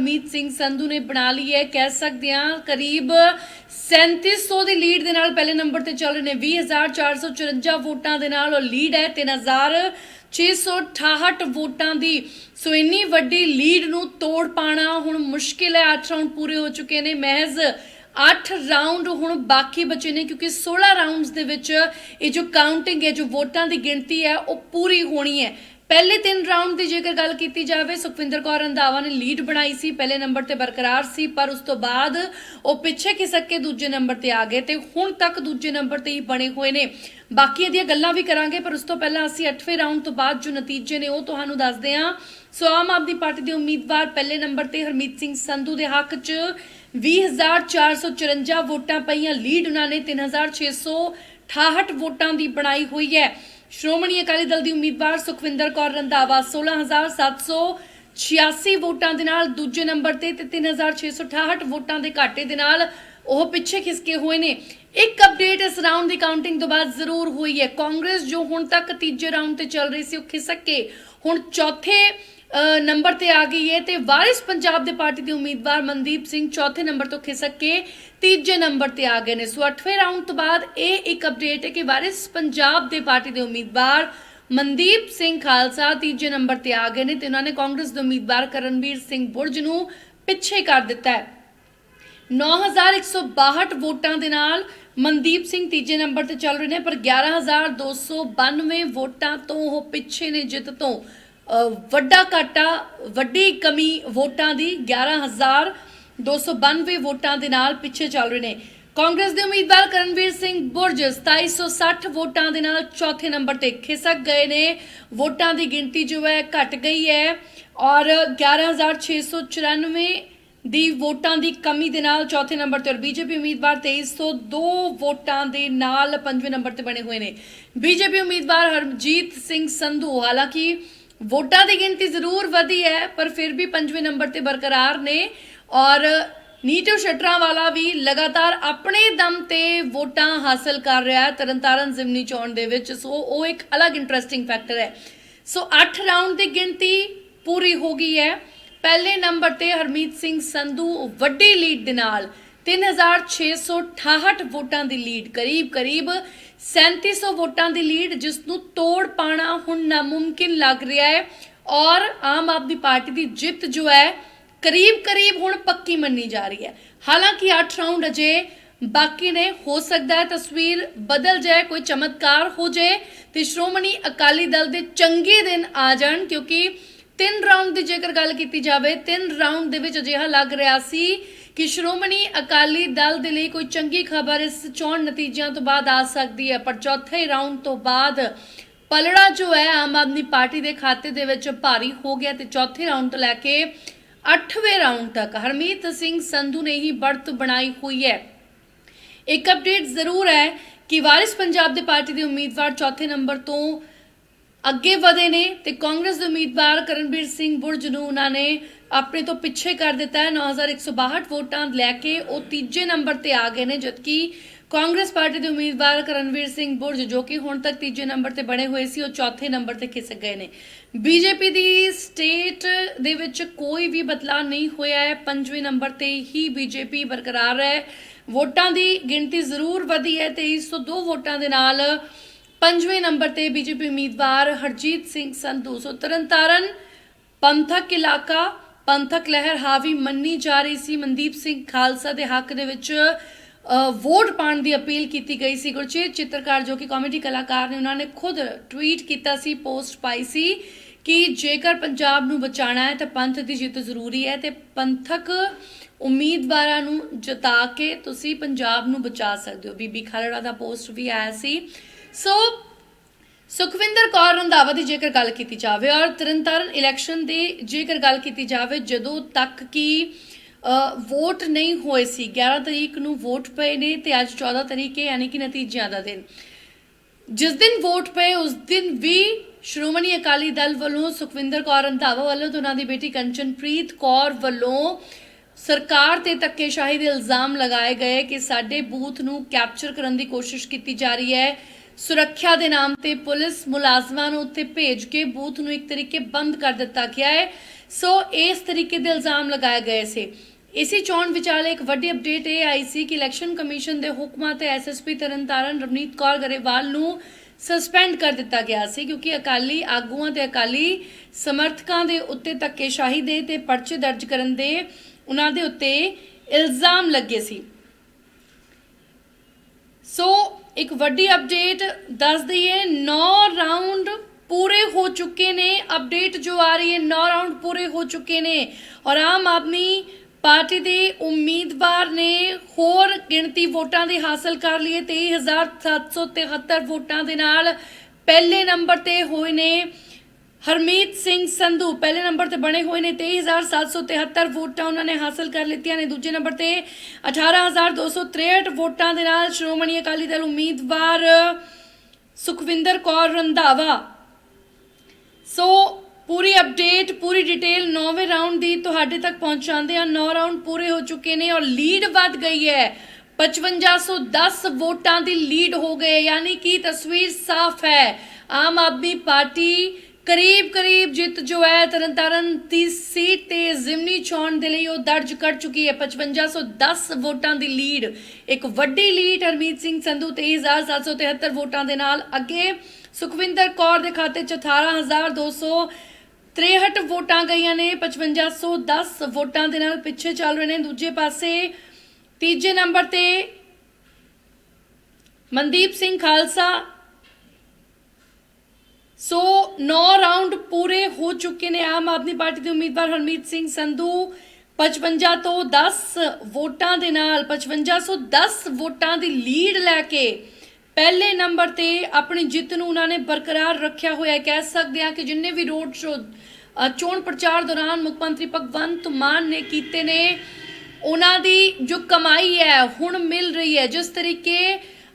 ਹਰਮੀਤ ਸਿੰਘ ਸੰਧੂ ਨੇ ਬਣਾ ਲਈ ਹੈ। ਕਹਿ ਸਕਦੇ ਹਾਂ, ਕਰੀਬ 3700 ਦੀ ਲੀਡ ਦੇ ਨਾਲ ਪਹਿਲੇ ਨੰਬਰ ਤੇ ਚੱਲ ਰਹੇ ਨੇ। 20454 ਵੋਟਾਂ ਦੇ ਨਾਲ ਉਹ ਲੀਡ ਹੈ। 3668 ਵੋਟਾਂ ਦੀ। ਸੋ ਇੰਨੀ ਵੱਡੀ ਲੀਡ ਨੂੰ ਤੋੜ ਪਾਣਾ ਹੁਣ ਮੁਸ਼ਕਿਲ ਹੈ। 8 ਰਾਉਂਡ ਪੂਰੇ ਹੋ ਚੁੱਕੇ ਨੇ। ਮਹਿਜ਼ 8 ਰਾਉਂਡ ਹੁਣ ਬਾਕੀ ਬਚੇ ਨੇ, ਕਿਉਂਕਿ 16 ਰਾਉਂਡਸ ਦੇ ਵਿੱਚ ਇਹ ਜੋ ਕਾਊਂਟਿੰਗ ਹੈ, ਜੋ ਵੋਟਾਂ ਦੀ ਗਿਣਤੀ ਹੈ, ਉਹ ਪੂਰੀ ਹੋਣੀ ਹੈ। ਪਹਿਲੇ ਤਿੰਨ ਰਾਉਂਡ ਦੀ ਜੇਕਰ ਗੱਲ ਕੀਤੀ ਜਾਵੇ, ਸੁਖਵਿੰਦਰ ਕੌਰ ਰੰਧਾਵਾ ਨੇ ਲੀਡ ਬਣਾਈ ਸੀ, ਪਹਿਲੇ ਨੰਬਰ ਤੇ ਬਰਕਰਾਰ ਸੀ, ਪਰ ਉਸ ਤੋਂ ਬਾਅਦ ਉਹ ਪਿੱਛੇ ਖਿਸਕ ਕੇ ਦੂਜੇ ਨੰਬਰ ਤੇ ਆ ਗਏ ਤੇ ਹੁਣ ਤੱਕ ਦੂਜੇ ਨੰਬਰ ਤੇ ਹੀ ਬਣੇ ਹੋਏ ਨੇ। ਬਾਕੀ ਦੀਆਂ ਗੱਲਾਂ ਵੀ ਕਰਾਂਗੇ, ਪਰ ਉਸ ਤੋਂ ਪਹਿਲਾਂ ਅਸੀਂ 8ਵੇਂ ਰਾਉਂਡ ਤੋਂ ਬਾਅਦ ਜੋ ਨਤੀਜੇ ਨੇ ਉਹ ਤੁਹਾਨੂੰ ਦੱਸਦੇ ਹਾਂ। ਸੋ ਆਮ ਆਦਮੀ ਪਾਰਟੀ ਦੇ ਉਮੀਦਵਾਰ ਪਹਿਲੇ ਨੰਬਰ ਤੇ ਹਰਮੀਤ ਸਿੰਘ ਸੰਧੂ ਦੇ ਹੱਕ 'ਚ 20454 ਵੋਟਾਂ ਪਈਆਂ ਲੀਡ ਉਹਨਾਂ ਨੇ 3668 ਵੋਟਾਂ ਦੀ ਬਣਾਈ ਹੋਈ ਹੈ। ਸ਼੍ਰੋਮਣੀ ਅਕਾਲੀ ਦਲ ਦੀ ਉਮੀਦਵਾਰ ਸੁਖਵਿੰਦਰ ਕੌਰ ਰੰਧਾਵਾ 16786 ਵੋਟਾਂ ਦੇ ਨਾਲ ਦੂਜੇ ਨੰਬਰ ਤੇ ਤੇ 3668 ਵੋਟਾਂ ਦੇ ਘਾਟੇ ਦੇ ਨਾਲ ਉਹ ਪਿੱਛੇ ਖਿਸਕੇ ਹੋਏ ਨੇ। ਇੱਕ ਅਪਡੇਟ ਇਸ ਰਾਉਂਡ ਦੀ ਕਾਊਂਟਿੰਗ ਤੋਂ ਬਾਅਦ ਜ਼ਰੂਰ ਹੋਈ ਹੈ। ਕਾਂਗਰਸ ਜੋ ਹੁਣ ਤੱਕ ਤੀਜੇ ਰਾਉਂਡ ਤੇ ਚੱਲ ਰਹੀ ਸੀ, ਉਹ ਖਿਸਕ ਕੇ ਹੁਣ ਚੌਥੇ ਨੰਬਰ ਤੇ ਆ ਗਈ ਹੈ ਤੇ ਵਾਰਿਸ ਪੰਜਾਬ ਦੇ ਪਾਰਟੀ ਦੇ ਉਮੀਦਵਾਰ ਮਨਦੀਪ ਸਿੰਘ ਚੌਥੇ ਨੰਬਰ ਤੋਂ ਖਿਸਕ ਕੇ ਤੀਜੇ ਨੰਬਰ ਤੇ ਆ ਗਏ ਨੇ। ਸੋ 8ਵੇਂ ਰਾਉਂਡ ਤੋਂ ਬਾਅਦ ਇਹ ਇੱਕ ਅਪਡੇਟ ਹੈ ਕਿ ਵਾਰਿਸ ਪੰਜਾਬ ਦੇ ਪਾਰਟੀ ਦੇ ਉਮੀਦਵਾਰ ਮਨਦੀਪ ਸਿੰਘ ਖਾਲਸਾ ਤੀਜੇ ਨੰਬਰ ਤੇ ਆ ਗਏ ਨੇ ਤੇ ਉਹਨਾਂ ਨੇ ਕਾਂਗਰਸ ਦੇ ਉਮੀਦਵਾਰ ਕਰਨਵੀਰ ਸਿੰਘ ਬੁਰਜ ਨੂੰ ਪਿੱਛੇ ਕਰ ਦਿੱਤਾ ਹੈ। 9162 ਵੋਟਾਂ ਦੇ ਨਾਲ ਮਨਦੀਪ ਸਿੰਘ ਤੀਜੇ ਨੰਬਰ ਤੇ ਚੱਲ ਰਹੇ ਨੇ, ਪਰ 11292 ਵੋਟਾਂ ਤੋਂ ਉਹ ਪਿੱਛੇ ਨੇ ਜਿੱਤ ਤੋਂ। ਵੱਡਾ ਘਾਟਾ, ਵੱਡੀ ਕਮੀ ਵੋਟਾਂ ਦੀ 11292 ਵੋਟਾਂ ਦੇ ਨਾਲ ਪਿੱਛੇ ਚੱਲ ਰਹੇ ਨੇ। ਕਾਂਗਰਸ ਦੇ ਉਮੀਦਵਾਰ ਕਰਨਵੀਰ ਸਿੰਘ ਬੁਰਜ 2760 ਵੋਟਾਂ ਦੇ ਨਾਲ ਚੌਥੇ ਨੰਬਰ ਤੇ ਖਿਸਕ ਗਏ ਨੇ। ਵੋਟਾਂ ਦੀ ਗਿਣਤੀ ਜੋ ਹੈ, ਘਟ ਗਈ ਹੈ ਔਰ 11694 ਦੀ ਵੋਟਾਂ ਦੀ ਕਮੀ ਦੇ ਨਾਲ ਚੌਥੇ ਨੰਬਰ ਤੇ ਔਰ ਬੀਜੇਪੀ ਉਮੀਦਵਾਰ 2302 ਵੋਟਾਂ ਦੇ ਨਾਲ ਪੰਜਵੇਂ ਨੰਬਰ ਤੇ ਬਣੇ ਹੋਏ ਨੇ। ਬੀਜੇਪੀ ਉਮੀਦਵਾਰ ਹਰਜੀਤ ਸਿੰਘ ਸੰਧੂ ਹਾਲਾਂਕਿ ਵੋਟਾਂ ਦੀ ਗਿਣਤੀ ਜ਼ਰੂਰ ਵਧੀ ਹੈ, ਪਰ ਫਿਰ ਵੀ ਪੰਜਵੇਂ ਨੰਬਰ ਤੇ ਬਰਕਰਾਰ ਨੇ ਔਰ ਨੀਟੂ ਸ਼ਟਰਾਂ ਵਾਲਾ ਵੀ ਲਗਾਤਾਰ ਆਪਣੇ ਦਮ ਤੇ ਵੋਟਾਂ ਹਾਸਲ ਕਰ ਰਿਹਾ ਹੈ ਤਰਨਤਾਰਨ ਜ਼ਿਮਨੀ ਚੋਣ ਦੇ ਵਿੱਚ। ਸੋ ਉਹ ਇੱਕ ਅਲੱਗ ਇੰਟਰਸਟਿੰਗ ਫੈਕਟਰ ਹੈ। ਸੋ 8 ਰਾਉਂਡ ਦੀ ਗਿਣਤੀ ਪੂਰੀ ਹੋ ਗਈ ਹੈ। ਪਹਿਲੇ ਨੰਬਰ ਤੇ ਹਰਮੀਤ ਸਿੰਘ ਸੰਧੂ ਵੱਡੀ ਲੀਡ ਦੇ ਨਾਲ 3668 ਵੋਟਾਂ ਦੀ ਲੀਡ, ਕਰੀਬ ਕਰੀਬ 3700 ਵੋਟਾਂ ਦੀ ਲੀਡ, ਜਿਸ ਨੂੰ ਤੋੜ ਪਾਣਾ ਹੁਣ ਨਾਮੁਮਕਿਨ ਲੱਗ ਰਿਹਾ ਹੈ। ਔਰ ਆਮ ਆਦਮੀ ਪਾਰਟੀ ਦੀ ਜਿੱਤ ਜੋ ਹੈ, ਕਰੀਬ ਕਰੀਬ ਹੁਣ ਪੱਕੀ ਮੰਨੀ ਜਾ ਰਹੀ ਹੈ। ਹਾਲਾਂਕਿ 8 ਰਾਉਂਡ ਅਜੇ ਬਾਕੀ ਨੇ, ਹੋ ਸਕਦਾ ਹੈ ਤਸਵੀਰ ਬਦਲ ਜਾਏ, ਕੋਈ ਚਮਤਕਾਰ ਹੋ ਜਾਏ ਤੇ ਸ਼੍ਰੋਮਣੀ ਅਕਾਲੀ ਦਲ ਦੇ ਚੰਗੇ ਦਿਨ ਆ ਜਾਣ, ਕਿਉਂਕਿ ਤਿੰਨ ਰਾਉਂਡ ਦੀ ਜੇਕਰ ਗੱਲ ਕੀਤੀ ਜਾਵੇ, ਤਿੰਨ ਰਾਉਂਡ ਦੇ ਵਿੱਚ ਅਜਿਹਾ ਲੱਗ ਰਿਹਾ ਸੀ ਕਿ ਸ਼੍ਰੋਮਣੀ ਅਕਾਲੀ ਦਲ ਦੇ ਲਈ ਕੋਈ ਚੰਗੀ ਖਬਰ ਇਸ ਚੋਣ ਨਤੀਜਿਆਂ ਤੋਂ ਬਾਅਦ ਆ ਸਕਦੀ ਹੈ, ਪਰ ਚੌਥੇ ਰਾਉਂਡ ਤੋਂ ਬਾਅਦ ਪਲੜਾ ਜੋ ਹੈ, ਆਮ ਆਦਮੀ ਪਾਰਟੀ ਦੇ ਖਾਤੇ ਦੇ ਵਿੱਚ ਭਾਰੀ ਹੋ ਗਿਆ ਤੇ ਚੌਥੇ ਰਾਉਂਡ ਤੋਂ ਲੈ ਕੇ 8ਵੇਂ ਰਾਉਂਡ ਤੱਕ ਹਰਮੀਤ ਸਿੰਘ ਸੰਧੂ ਨੇ ਹੀ ਬੜਤ ਬਣਾਈ ਹੋਈ ਹੈ। ਇੱਕ ਅਪਡੇਟ ਜ਼ਰੂਰ ਹੈ ਕਿ ਵਾਰਿਸ ਪੰਜਾਬ ਦੇ ਪਾਰਟੀ ਦੇ ਉਮੀਦਵਾਰ ਚੌਥੇ ਨੰਬਰ ਤੋਂ ਅੱਗੇ ਵਧੇ ਨੇ ਤੇ ਕਾਂਗਰਸ ਦੇ ਉਮੀਦਵਾਰ ਕਰਨਵੀਰ ਸਿੰਘ ਬੁਰਜ ਨੂੰ ਉਹਨਾਂ ਨੇ ਆਪਣੇ ਤੋਂ ਪਿੱਛੇ ਕਰ ਦਿੱਤਾ ਹੈ। 9162 ਵੋਟਾਂ ਲੈ ਕੇ ਉਹ ਤੀਜੇ ਨੰਬਰ ਤੇ ਆ ਗਏ ਨੇ, ਜਦਕਿ ਕਾਂਗਰਸ ਪਾਰਟੀ ਦੇ ਉਮੀਦਵਾਰ ਕਰਨਵੀਰ ਸਿੰਘ ਬੁਰਜ, ਜੋ ਕਿ ਹੁਣ ਤੱਕ ਤੀਜੇ ਨੰਬਰ ਤੇ ਬਣੇ ਹੋਏ ਸੀ, ਉਹ ਚੌਥੇ ਨੰਬਰ ਤੇ ਖਿਸਕ ਗਏ ਨੇ। ਬੀਜੇਪੀ ਦੀ ਸਟੇਟ ਦੇ ਵਿੱਚ ਕੋਈ ਵੀ ਬਦਲਾਅ ਨਹੀਂ ਹੋਇਆ ਹੈ। ਪੰਜਵੇਂ ਨੰਬਰ ਤੇ ਹੀ ਬੀਜੇਪੀ ਬਰਕਰਾਰ ਹੈ। ਵੋਟਾਂ ਦੀ ਗਿਣਤੀ ਜ਼ਰੂਰ ਵਧੀ ਹੈ 2302 ਵੋਟਾਂ ਦੇ ਨਾਲ ਪੰਜਵੇਂ ਨੰਬਰ ਤੇ ਬੀਜੇਪੀ ਉਮੀਦਵਾਰ ਹਰਜੀਤ ਸਿੰਘ ਸੰਧੂ, ਸੋ ਤਰਨਤਾਰਨ, ਪੰਥਕ ਇਲਾਕਾ, ਪੰਥਕ ਲਹਿਰ ਹਾਵੀ ਮੰਨੀ ਜਾ ਰਹੀ ਸੀ। ਮਨਦੀਪ ਸਿੰਘ ਖਾਲਸਾ ਦੇ ਹੱਕ ਦੇ ਵਿੱਚ ਵੋਟ ਪਾਉਣ ਦੀ ਅਪੀਲ ਕੀਤੀ ਗਈ ਸੀ। ਗੁਰਚੇਤ ਚਿੱਤਰਕਾਰ ਜੋ ਕਿ ਕਾਮੇਡੀ ਕਲਾਕਾਰ ਨੇ, ਉਹਨਾਂ ਨੇ ਖੁਦ ਟਵੀਟ ਕੀਤਾ ਸੀ, ਪੋਸਟ ਪਾਈ ਸੀ ਕਿ ਜੇਕਰ ਪੰਜਾਬ ਨੂੰ ਬਚਾਉਣਾ ਹੈ ਤਾਂ ਪੰਥ ਦੀ ਜਿੱਤ ਜ਼ਰੂਰੀ ਹੈ ਤੇ ਪੰਥਕ ਉਮੀਦਵਾਰਾਂ ਨੂੰ ਜਿਤਾ ਕੇ ਤੁਸੀਂ ਪੰਜਾਬ ਨੂੰ ਬਚਾ ਸਕਦੇ ਹੋ। ਬੀਬੀ ਖਾਲੜਾ ਦਾ ਪੋਸਟ ਵੀ ਆਇਆ ਸੀ। ਸੋ ਸੁਖਵਿੰਦਰ ਕੌਰ ਰੰਧਾਵਾ ਦੀ ਜੇਕਰ ਗੱਲ ਕੀਤੀ ਜਾਵੇ ਔਰ ਤਰਨਤਾਰਨ ਇਲੈਕਸ਼ਨ ਦੀ ਜੇਕਰ ਗੱਲ ਕੀਤੀ ਜਾਵੇ, ਜਦੋਂ ਤੱਕ ਕਿ ਵੋਟ ਨਹੀਂ ਹੋਏ ਸੀ 11 ਤਰੀਕ ਨੂੰ ਵੋਟ ਪਏ ਨੇ ਤੇ ਅੱਜ 14 ਤਰੀਕ ਹੈ, ਯਾਨੀ ਕਿ ਨਤੀਜਿਆਂ ਦਾ ਦਿਨ। ਜਿਸ ਦਿਨ ਵੋਟ ਪਏ, ਉਸ ਦਿਨ ਵੀ ਸ਼੍ਰੋਮਣੀ ਅਕਾਲੀ ਦਲ ਵੱਲੋਂ ਸੁਖਵਿੰਦਰ ਕੌਰ ਰੰਧਾਵਾ ਵੱਲੋਂ ਤੇ ਉਹਨਾਂ ਦੀ ਬੇਟੀ ਕੰਚਨਪ੍ਰੀਤ ਕੌਰ ਵੱਲੋਂ ਸਰਕਾਰ ਤੇ ਧੱਕੇਸ਼ਾਹੀ ਦੇ ਇਲਜ਼ਾਮ ਲਗਾਏ ਗਏ ਕਿ ਸਾਡੇ ਬੂਥ ਨੂੰ ਕੈਪਚਰ ਕਰਨ ਦੀ ਕੋਸ਼ਿਸ਼ ਕੀਤੀ ਜਾ ਰਹੀ ਹੈ। ਸੁਰੱਖਿਆ ਦੇ ਨਾਮ ਤੇ ਪੁਲਿਸ ਮੁਲਾਜ਼ਮਾਂ ਨੂੰ ਉੱਥੇ ਭੇਜ ਕੇ ਬੂਥ ਨੂੰ ਇੱਕ ਤਰੀਕੇ ਬੰਦ ਕਰ ਦਿੱਤਾ ਗਿਆ ਹੈ। ਸੋ ਇਸ ਤਰੀਕੇ ਦੇ ਇਲਜ਼ਾਮ ਲਗਾਏ ਗਏ ਸੀ। ਇਸੇ ਚੋਣ ਵਿਚਾਲੇ ਇੱਕ ਵੱਡੀ ਅਪਡੇਟ ਇਹ ਆਈ ਸੀ ਕਿ ਇਲੈਕਸ਼ਨ ਕਮਿਸ਼ਨ ਦੇ ਹੁਕਮਾਂ ਤੇ ਐਸਐਸਪੀ ਤਰਨਤਾਰਨ ਰਵਨੀਤ ਕੌਰ ਗਰੇਵਾਲ ਨੂੰ ਸਸਪੈਂਡ ਕਰ ਦਿੱਤਾ ਗਿਆ ਸੀ ਕਿਉਂਕਿ ਅਕਾਲੀ ਆਗੂਆਂ ਤੇ ਅਕਾਲੀ ਸਮਰਥਕਾਂ ਦੇ ਉੱਤੇ ਧੱਕੇਸ਼ਾਹੀ ਦੇ ਤੇ ਪਰਚੇ ਦਰਜ ਕਰਨ ਦੇ ਉਹਨਾਂ ਦੇ ਉੱਤੇ ਇਲਜ਼ਾਮ ਲੱਗੇ ਸੀ। ਸੋ ਇੱਕ ਵੱਡੀ ਅਪਡੇਟ ਦੱਸ ਦਈਏ 9 ਰਾਉਂਡ ਪੂਰੇ ਹੋ ਚੁੱਕੇ ਨੇ। ਅਪਡੇਟ ਜੋ ਆ ਰਹੀ ਹੈ 9 ਰਾਉਂਡ ਪੂਰੇ ਹੋ ਚੁੱਕੇ ਨੇ। ਔਰ ਆਮ ਆਦਮੀ ਪਾਰਟੀ ਦੇ ਉਮੀਦਵਾਰ ਨੇ ਹੋਰ ਗਿਣਤੀ ਵੋਟਾਂ ਦੀ ਹਾਸਲ ਕਰ ਲਈ ਹੈ। 23773 ਵੋਟਾਂ ਦੇ ਨਾਲ ਪਹਿਲੇ ਨੰਬਰ ਤੇ ਹੋਏ ਨੇ। ਹਰਮੀਤ ਸਿੰਘ ਸੰਧੂ, ਪਹਿਲੇ ਨੰਬਰ ਤੇ ਬਣੇ ਹੋਏ ਨੇ 23773 ਵੋਟਾਂ ਉਹਨਾਂ ਨੇ ਹਾਸਲ ਕਰ ਲਿੱਤੀਆਂ ਨੇ। ਦੂਜੇ ਨੰਬਰ ਤੇ 18263 ਵੋਟਾਂ ਦੇ ਨਾਲ ਸ਼੍ਰੋਮਣੀ ਅਕਾਲੀ ਦਲ ਉਮੀਦਵਾਰ ਸੁਖਵਿੰਦਰ ਕੌਰ ਰੰਧਾਵਾ। ਸੋ ਪੂਰੀ ਅਪਡੇਟ, ਪੂਰੀ ਡਿਟੇਲ 9ਵੇਂ ਰਾਉਂਡ ਦੀ ਤੁਹਾਡੇ ਤੱਕ ਪਹੁੰਚਾਉਂਦੇ ਆ 9 ਰਾਉਂਡ ਪੂਰੇ ਹੋ ਚੁੱਕੇ ਨੇ ਔਰ ਲੀਡ ਵੱਧ ਗਈ ਹੈ। 5510 ਵੋਟਾਂ ਦੀ ਲੀਡ ਹੋ ਗਏ, ਯਾਨੀ ਕਿ ਤਸਵੀਰ ਸਾਫ਼ ਹੈ। ਆਮ ਆਦਮੀ ਪਾਰਟੀ ਕਰੀਬ ਕਰੀਬ ਜਿੱਤ ਜੋ ਹੈ, ਤਰਨਤਾਰਨ ਦੀ ਸੀਟ ਤੇ ਜ਼ਿਮਨੀ ਚੋਣ ਦੇ ਲਈ ਉਹ ਦਰਜ ਕਰ ਚੁੱਕੀ ਹੈ। 5510 ਵੋਟਾਂ ਦੀ ਲੀਡ, ਇੱਕ ਵੱਡੀ ਲੀਡ ਹਰਮੀਤ ਸਿੰਘ ਸੰਧੂ 23773 ਵੋਟਾਂ ਦੇ ਨਾਲ। ਅੱਗੇ ਸੁਖਵਿੰਦਰ ਕੌਰ ਦੇ ਖਾਤੇ 'ਚ 18263 ਵੋਟਾਂ ਗਈਆਂ ਨੇ। 5510 ਵੋਟਾਂ ਦੇ ਨਾਲ ਪਿੱਛੇ ਚੱਲ ਰਹੇ ਨੇ। ਦੂਜੇ ਪਾਸੇ ਤੀਜੇ ਨੰਬਰ ਤੇ ਮਨਦੀਪ ਸਿੰਘ ਖਾਲਸਾ ਸੋ 9 ਰਾਉਂਡ ਪੂਰੇ ਹੋ ਚੁੱਕੇ ਨੇ ਆਮ ਆਦਮੀ ਪਾਰਟੀ ਦੇ ਉਮੀਦਵਾਰ ਹਰਮੀਤ ਸਿੰਘ ਸੰਧੂ। 55 ਤੋਂ 10 ਵੋਟਾਂ ਦੇ ਨਾਲ 5510 ਵੋਟਾਂ ਦੀ ਲੀਡ ਲੈ ਕੇ ਪਹਿਲੇ ਨੰਬਰ ਤੇ ਆਪਣੀ ਜਿੱਤ ਨੂੰ ਉਹਨਾਂ ਨੇ ਬਰਕਰਾਰ ਰੱਖਿਆ ਹੋਇਆ ਕਹਿ ਸਕਦੇ ਹਾਂ ਕਿ ਜਿੰਨੇ ਵੀ ਰੋਡ ਸ਼ੋ ਚੋਣ ਪ੍ਰਚਾਰ ਦੌਰਾਨ ਮੁੱਖ ਮੰਤਰੀ ਭਗਵੰਤ ਮਾਨ ਨੇ ਕੀਤੇ ਨੇ, ਉਹਨਾਂ ਦੀ ਜੋ ਕਮਾਈ ਹੈ, ਹੁਣ ਮਿਲ ਰਹੀ ਹੈ। ਜਿਸ ਤਰੀਕੇ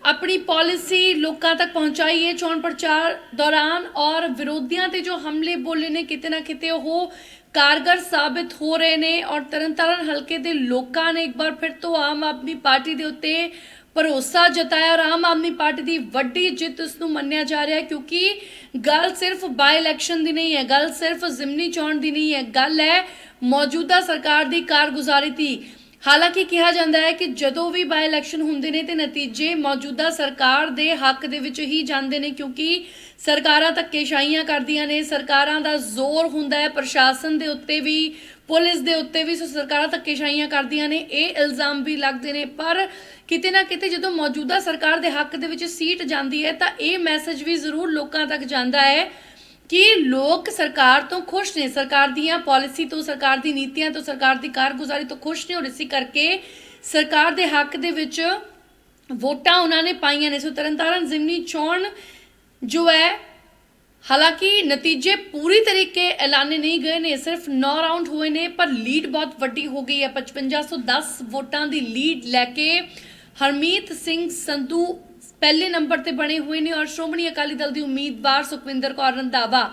ਆਪਣੀ ਪਾਲਿਸੀ ਲੋਕਾਂ ਤੱਕ ਪਹੁੰਚਾਈ ਹੈ। ਚੋਣ ਪ੍ਰਚਾਰ ਦੌਰਾਨ ਔਰ ਵਿਰੋਧੀਆਂ ਤੇ ਜੋ ਹਮਲੇ ਬੋਲੇ ਨੇ, ਕਿਤੇ ਨਾ ਕਿਤੇ ਉਹ ਕਾਰਗਰ ਸਾਬਿਤ ਹੋ ਰਹੇ ਨੇ ਔਰ ਤਰਨਤਾਰਨ ਹਲਕੇ ਦੇ ਲੋਕਾਂ ਨੇ ਇੱਕ ਵਾਰ ਫਿਰ ਤੋਂ ਆਮ ਆਦਮੀ ਪਾਰਟੀ ਦੇ ਉੱਤੇ ਭਰੋਸਾ ਜਤਾਇਆ ਔਰ ਆਮ ਆਦਮੀ ਪਾਰਟੀ ਦੀ ਵੱਡੀ ਜਿੱਤ ਇਸ ਨੂੰ ਮੰਨਿਆ ਜਾ ਰਿਹਾ ਹੈ ਕਿਉਂਕਿ ਗੱਲ ਸਿਰਫ ਬਾਈ ਇਲੈਕਸ਼ਨ ਦੀ ਨਹੀਂ ਹੈ, ਗੱਲ ਸਿਰਫ ਜ਼ਿਮਨੀ ਚੋਣ ਦੀ ਨਹੀਂ ਹੈ। ਗੱਲ ਹੈ ਮੌਜੂਦਾ ਸਰਕਾਰ ਦੀ ਕਾਰਗੁਜ਼ਾਰੀ ਦੀ। ਹਾਲਾਂਕਿ ਕਿਹਾ ਜਾਂਦਾ ਹੈ ਕਿ ਜਦੋਂ ਵੀ ਬਾਈ ਇਲੈਕਸ਼ਨ ਹੁੰਦੇ ਨੇ ਤੇ ਨਤੀਜੇ ਮੌਜੂਦਾ ਸਰਕਾਰ ਦੇ ਹੱਕ ਦੇ ਵਿੱਚ ਹੀ ਜਾਂਦੇ ਨੇ ਕਿਉਂਕਿ ਸਰਕਾਰਾਂ ਧੱਕੇਸ਼ਾਹੀਆਂ ਕਰਦੀਆਂ ਨੇ, ਸਰਕਾਰਾਂ ਦਾ ਜ਼ੋਰ ਹੁੰਦਾ ਹੈ, ਪ੍ਰਸ਼ਾਸਨ ਦੇ ਉੱਤੇ ਵੀ, ਪੁਲਿਸ ਦੇ ਉੱਤੇ ਵੀ ਸੋ, ਸਰਕਾਰਾਂ ਧੱਕੇਸ਼ਾਹੀਆਂ ਕਰਦੀਆਂ ਨੇ, ਇਹ ਇਲਜ਼ਾਮ ਵੀ ਲੱਗਦੇ ਨੇ। ਪਰ ਕਿਤੇ ਨਾ ਕਿਤੇ ਜਦੋਂ ਮੌਜੂਦਾ ਸਰਕਾਰ ਦੇ ਹੱਕ ਦੇ ਵਿੱਚ ਸੀਟ ਜਾਂਦੀ ਹੈ ਤਾਂ ਇਹ ਮੈਸੇਜ ਵੀ ਜ਼ਰੂਰ ਲੋਕਾਂ ਤੱਕ ਜਾਂਦਾ ਹੈ ਕਿ ਲੋਕ ਸਰਕਾਰ ਤੋਂ ਖੁਸ਼ ਨੇ, ਸਰਕਾਰ ਦੀਆਂ ਪਾਲਿਸੀ ਤੋਂ, ਸਰਕਾਰ ਦੀ ਨੀਤੀਆਂ ਤੋਂ, ਸਰਕਾਰ ਦੀ ਕਾਰਗੁਜ਼ਾਰੀ ਤੋਂ ਖੁਸ਼ ਨੇ ਔਰ ਇਸੇ ਕਰਕੇ ਸਰਕਾਰ ਦੇ ਹੱਕ ਦੇ ਵਿੱਚ ਵੋਟਾਂ ਉਹਨਾਂ ਨੇ ਪਾਈਆਂ ਨੇ। ਸੋ ਤਰਨਤਾਰਨ ਜ਼ਿਮਨੀ ਚੋਣ ਜੋ ਹੈ, ਹਾਲਾਂਕਿ ਨਤੀਜੇ ਪੂਰੀ ਤਰੀਕੇ ਐਲਾਨੇ ਨਹੀਂ ਗਏ ਨੇ, ਸਿਰਫ 9 ਰਾਉਂਡ ਹੋਏ ਨੇ, ਪਰ ਲੀਡ ਬਹੁਤ ਵੱਡੀ ਹੋ ਗਈ ਹੈ। 5510 ਵੋਟਾਂ ਦੀ ਲੀਡ ਲੈ ਕੇ ਹਰਮੀਤ ਸਿੰਘ ਸੰਧੂ ਪਹਿਲੇ ਨੰਬਰ ਤੇ ਬਣੇ ਹੋਏ ਨੇ ਔਰ ਸ਼੍ਰੋਮਣੀ ਅਕਾਲੀ ਦਲ ਦੀ ਉਮੀਦਵਾਰ ਸੁਖਵਿੰਦਰ ਕੌਰ ਰੰਧਾਵਾ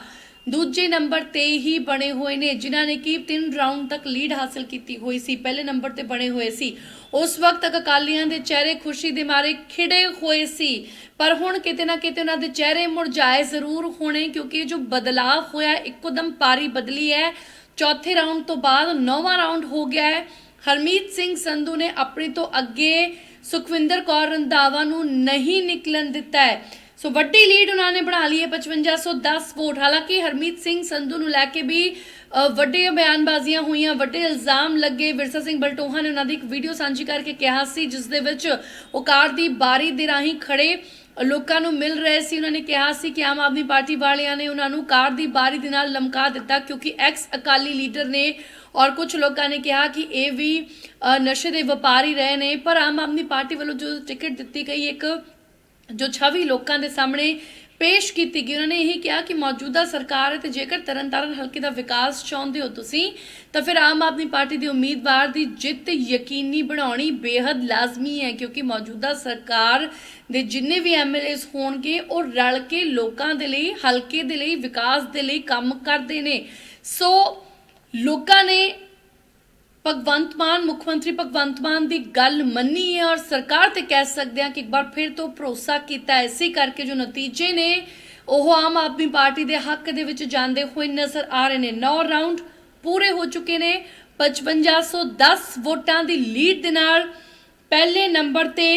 ਦੂਜੇ ਨੰਬਰ ਤੇ ਹੀ ਬਣੇ ਹੋਏ ਨੇ, ਜਿਨ੍ਹਾਂ ਨੇ ਕਿ 3 ਰਾਉਂਡ ਤੱਕ ਲੀਡ ਹਾਸਲ ਕੀਤੀ ਹੋਈ ਸੀ, ਪਹਿਲੇ ਨੰਬਰ ਤੇ ਬਣੇ ਹੋਏ ਸੀ। ਉਸ ਵਕਤ ਤੱਕ ਅਕਾਲੀਆਂ ਦੇ ਚਿਹਰੇ ਖੁਸ਼ੀ ਦੇ ਮਾਰੇ ਖਿੜੇ ਹੋਏ ਸੀ, ਪਰ ਹੁਣ ਕਿਤੇ ਨਾ ਕਿਤੇ ਉਹਨਾਂ ਦੇ ਚਿਹਰੇ ਮੁਰਝਾਏ ਜ਼ਰੂਰ ਹੋਣੇ, ਕਿਉਂਕਿ ਜੋ ਬਦਲਾਅ ਹੋਇਆ, ਇੱਕੋਦਮ ਪਾਰੀ ਬਦਲੀ ਹੈ। ਚੌਥੇ ਰਾਉਂਡ ਤੋਂ ਬਾਅਦ ਨੌਵਾਂ ਰਾਉਂਡ ਹੋ ਗਿਆ ਹੈ। ਹਰਮੀਤ ਸਿੰਘ ਸੰਧੂ ਨੇ ਆਪਣੇ ਤੋਂ ਅੱਗੇ ਸੁਖਵਿੰਦਰ ਕੌਰ ਰੰਧਾਵਾ ਨੂੰ ਨਹੀਂ ਨਿਕਲਣ ਦਿੱਤਾ ਹੈ। ਸੋ ਵੱਡੀ ਲੀਡ ਉਹਨਾਂ ਨੇ ਬਣਾ ਲਈ ਹੈ 5510 ਵੋਟ। ਹਾਲਾਂਕਿ ਹਰਮੀਤ ਸਿੰਘ ਸੰਧੂ ਨੂੰ ਲੈ ਕੇ ਵੀ ਅ, ਵੱਡੇ ਬਿਆਨਬਾਜ਼ੀਆਂ ਹੋਈਆਂ ਵੱਡੇ ਇਲਜ਼ਾਮ ਲੱਗੇ। ਵਿਰਸਾ ਸਿੰਘ ਬਲਟੋਹਾ ਨੇ ਉਹਨਾਂ ਦੀ ਇੱਕ ਵੀਡੀਓ ਸਾਂਝੀ ਕਰਕੇ ਕਿਹਾ ਸੀ ਜਿਸ ਦੇ ਵਿੱਚ ਉਹ ਕਾਰ ਦੀ ਬਾਰੀ ਦੇ ਰਾਹੀਂ ਖੜੇ ਲੋਕਾਂ ਨੂੰ ਮਿਲ ਰਹੇ ਸੀ, ਉਹਨਾਂ ਨੇ ਕਿਹਾ ਸੀ ਕਿ ਆਮ ਆਦਮੀ ਪਾਰਟੀ ਵਾਲਿਆਂ ਨੇ ਉਹਨਾਂ ਨੂੰ ਕਾਰ ਦੀ ਬਾਰੀ ਦੇ ਨਾਲ ਲਮਕਾ ਦਿੱਤਾ ਕਿਉਂਕਿ ਐਕਸ ਅਕਾਲੀ ਲੀਡਰ ਨੇ ਔਰ ਕੁਝ ਲੋਕਾਂ ਨੇ ਕਿਹਾ ਕਿ ਇਹ ਵੀ ਨਸ਼ੇ ਦੇ ਵਪਾਰੀ ਰਹੇ ਨੇ, ਪਰ ਆਮ ਆਦਮੀ ਪਾਰਟੀ ਵੱਲੋਂ ਜੋ ਟਿਕਟ ਦਿੱਤੀ ਗਈ ਇੱਕ, ਜੋ ਛਵੀ ਲੋਕਾਂ ਦੇ ਸਾਹਮਣੇ ਪੇਸ਼ ਕੀਤੀ ਗਈ। ਉਹਨਾਂ ਨੇ ਇਹ ਕਿਹਾ ਕਿ ਮੌਜੂਦਾ ਸਰਕਾਰ ਅਤੇ ਜੇਕਰ ਤਰਨਤਾਰਨ ਹਲਕੇ ਦਾ ਵਿਕਾਸ ਚਾਹੁੰਦੇ ਹੋ ਤੁਸੀਂ, ਤਾਂ ਫਿਰ ਆਮ ਆਦਮੀ ਪਾਰਟੀ ਦੇ ਉਮੀਦਵਾਰ ਦੀ ਜਿੱਤ ਯਕੀਨੀ ਬਣਾਉਣੀ ਬੇहद ਲਾਜ਼ਮੀ ਹੈ, ਕਿਉਂਕਿ ਮੌਜੂਦਾ ਸਰਕਾਰ ਦੇ ਜਿੰਨੇ ਵੀ ਐਮਐਲਏਸ ਹੋਣਗੇ, ਉਹ ਰਲ ਕੇ ਲੋਕਾਂ ਦੇ ਲਈ, ਹਲਕੇ ਦੇ ਲਈ, ਵਿਕਾਸ ਦੇ ਲਈ ਕੰਮ ਕਰਦੇ ਨੇ। ਸੋ ਲੋਕਾਂ ਨੇ ਭਗਵੰਤ ਮਾਨ, ਮੁੱਖ ਮੰਤਰੀ ਭਗਵੰਤ ਮਾਨ ਦੀ ਗੱਲ ਮੰਨੀ ਹੈ ਔਰ ਸਰਕਾਰ ਤੇ ਕਹਿ ਸਕਦੇ ਹਾਂ ਕਿ ਇੱਕ ਵਾਰ ਫਿਰ ਤੋਂ ਭਰੋਸਾ ਕੀਤਾ ਹੈ। ਕਰਕੇ ਜੋ ਨਤੀਜੇ ਨੇ, ਉਹ ਆਮ ਆਦਮੀ ਪਾਰਟੀ ਦੇ ਹੱਕ ਦੇ ਵਿੱਚ ਜਾਂਦੇ ਹੋਏ ਨਜ਼ਰ ਆ ਰਹੇ ਨੇ। 9 ਰਾਉਂਡ ਪੂਰੇ ਹੋ ਚੁੱਕੇ ਨੇ। 5510 ਵੋਟਾਂ ਦੀ ਲੀਡ ਦੇ ਨਾਲ ਪਹਿਲੇ ਨੰਬਰ ਤੇ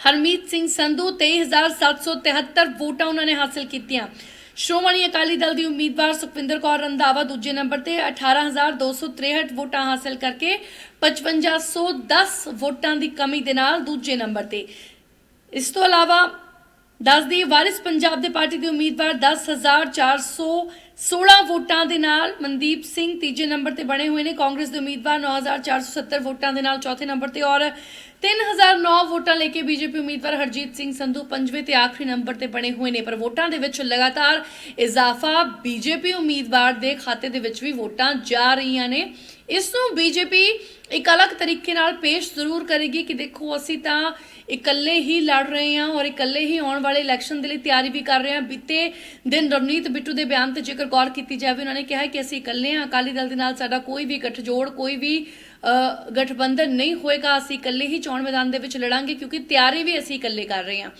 ਹਰਮੀਤ ਸਿੰਘ ਸੰਧੂ 23773 ਵੋਟਾਂ ਉਹਨਾਂ ਨੇ ਹਾਸਲ ਕੀਤੀਆਂ। ਸ਼੍ਰੋਮਣੀ ਅਕਾਲੀ ਦਲ ਦੀ ਉਮੀਦਵਾਰ ਸੁਖਵਿੰਦਰ ਕੌਰ ਰੰਧਾਵਾ ਦੂਜੇ ਨੰਬਰ ਤੇ 18263 ਵੋਟਾਂ ਹਾਸਲ ਕਰਕੇ 5510 ਵੋਟਾਂ ਦੀ ਕਮੀ ਦੇ ਨਾਲ ਦੂਜੇ ਨੰਬਰ ਤੇ। ਇਸ ਤੋਂ ਇਲਾਵਾ ਦੱਸਦੀ ਵਾਰਿਸ ਪੰਜਾਬ ਦੇ ਪਾਰਟੀ ਦੇ ਉਮੀਦਵਾਰ 10416 ਵੋਟਾਂ ਦੇ ਨਾਲ ਮਨਦੀਪ ਸਿੰਘ ਤੀਜੇ ਨੰਬਰ ਤੇ ਬਣੇ ਹੋਏ ਨੇ। ਕਾਂਗਰਸ ਦੇ ਉਮੀਦਵਾਰ 9470 ਵੋਟਾਂ ਦੇ ਨਾਲ ਚੌਥੇ ਨੰਬਰ ਤੇ ਔਰ 3009 ਵੋਟਾਂ ਲੈ ਕੇ ਬੀਜੇਪੀ ਉਮੀਦਵਾਰ ਹਰਜੀਤ ਸਿੰਘ ਸੰਧੂ ਪੰਜਵੇਂ ਤੇ ਆਖਰੀ ਨੰਬਰ ਤੇ ਬਣੇ ਹੋਏ ਨੇ। ਪਰ ਵੋਟਾਂ ਦੇ ਵਿੱਚ ਲਗਾਤਾਰ ਇਜ਼ਾਫਾ ਬੀਜੇਪੀ ਉਮੀਦਵਾਰ ਦੇ ਖਾਤੇ ਦੇ ਵਿੱਚ ਵੀ ਵੋਟਾਂ ਜਾ ਰਹੀਆਂ ਨੇ। ਇਸ ਨੂੰ ਬੀਜੇਪੀ ਇੱਕ ਅਲੱਗ ਤਰੀਕੇ ਨਾਲ ਪੇਸ਼ ਜ਼ਰੂਰ ਕਰੇਗੀ ਕਿ ਦੇਖੋ, ਅਸੀਂ ਤਾਂ ਇਕੱਲੇ ਹੀ ਲੜ ਰਹੇ ਹਾਂ ਔਰ ਇਕੱਲੇ ਹੀ ਆਉਣ ਵਾਲੇ ਇਲੈਕਸ਼ਨ ਦੇ ਲਈ ਤਿਆਰੀ ਵੀ ਕਰ ਰਹੇ ਹਾਂ। ਬੀਤੇ ਦਿਨ ਰਵਨੀਤ ਬਿੱਟੂ ਦੇ ਬਿਆਨ ਤੇ ਜੇਕਰ ਗੌਰ ਕੀਤੀ ਜਾਵੇ, ਉਹਨਾਂ ਨੇ ਕਿਹਾ ਕਿ ਅਸੀਂ ਇਕੱਲੇ ਹਾਂ, ਅਕਾਲੀ ਦਲ ਦੇ ਨਾਲ ਸਾਡਾ ਕੋਈ ਵੀ ਗਠਜੋੜ, ਕੋਈ ਵੀ ਗਠਬੰਧਨ ਨਹੀਂ ਹੋਏਗਾ, ਅਸੀਂ ਇਕੱਲੇ ਹੀ ਚੋਣ ਮੈਦਾਨ ਦੇ ਵਿੱਚ ਲੜਾਂਗੇ, ਕਿਉਂਕਿ ਤਿਆਰੀ ਵੀ ਅਸੀਂ ਇਕੱਲੇ ਕਰ ਰਹੇ ਹਾਂ।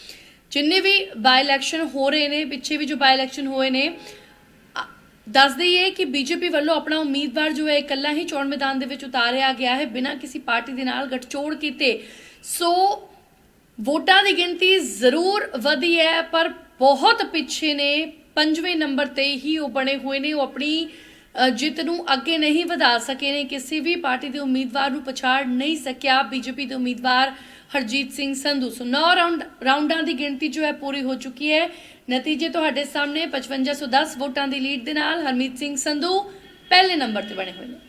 ਜਿੰਨੇ ਵੀ ਬਾਈ ਇਲੈਕਸ਼ਨ ਹੋ ਰਹੇ ਨੇ, ਪਿੱਛੇ ਵੀ ਜੋ ਬਾਈ ਇਲੈਕਸ਼ਨ ਹੋਏ ਨੇ ਦੱਸ ਦਈਏ ਕਿ ਬੀਜੇਪੀ ਵੱਲੋਂ ਆਪਣਾ ਉਮੀਦਵਾਰ ਜੋ ਹੈ, ਇਕੱਲਾ ਹੀ ਚੋਣ ਮੈਦਾਨ ਦੇ ਵਿੱਚ ਉਤਾਰਿਆ ਗਿਆ ਹੈ, ਬਿਨਾਂ ਕਿਸੇ ਪਾਰਟੀ ਦੇ ਨਾਲ ਗਠਜੋੜ ਕੀਤੇ। ਸੋ, ਵੋਟਾਂ ਦੀ ਗਿਣਤੀ ਜ਼ਰੂਰ ਵਧੀ ਹੈ, ਪਰ ਬਹੁਤ ਪਿੱਛੇ ਨੇ ਪੰਜਵੇਂ ਨੰਬਰ ਤੇ ਹੀ ਉਹ ਬਣੇ ਹੋਏ ਨੇ। ਉਹ ਆਪਣੀ ਜਿੱਤ ਨੂੰ ਅੱਗੇ ਨਹੀਂ ਵਧਾ ਸਕੇ ਨੇ। ਕਿਸੇ ਵੀ ਪਾਰਟੀ ਦੇ ਉਮੀਦਵਾਰ ਨੂੰ ਪਛਾੜ ਨਹੀਂ ਸਕਿਆ। ਬੀਜੇਪੀ ਦੇ ਉਮੀਦਵਾਰ ਹਰਜੀਤ ਸਿੰਘ ਸੰਧੂ। ਸੋ 9 ਰਾਉਂਡ, ਰਾਉਂਡਾਂ ਦੀ ਗਿਣਤੀ ਜੋ ਹੈ ਪੂਰੀ ਹੋ ਚੁੱਕੀ ਹੈ। ਨਤੀਜੇ ਤੁਹਾਡੇ ਸਾਹਮਣੇ। 5510 ਵੋਟਾਂ ਦੀ ਲੀਡ ਦੇ ਨਾਲ ਹਰਮੀਤ ਸਿੰਘ ਸੰਧੂ ਪਹਿਲੇ ਨੰਬਰ ਤੇ ਬਣੇ ਹੋਏ ਨੇ।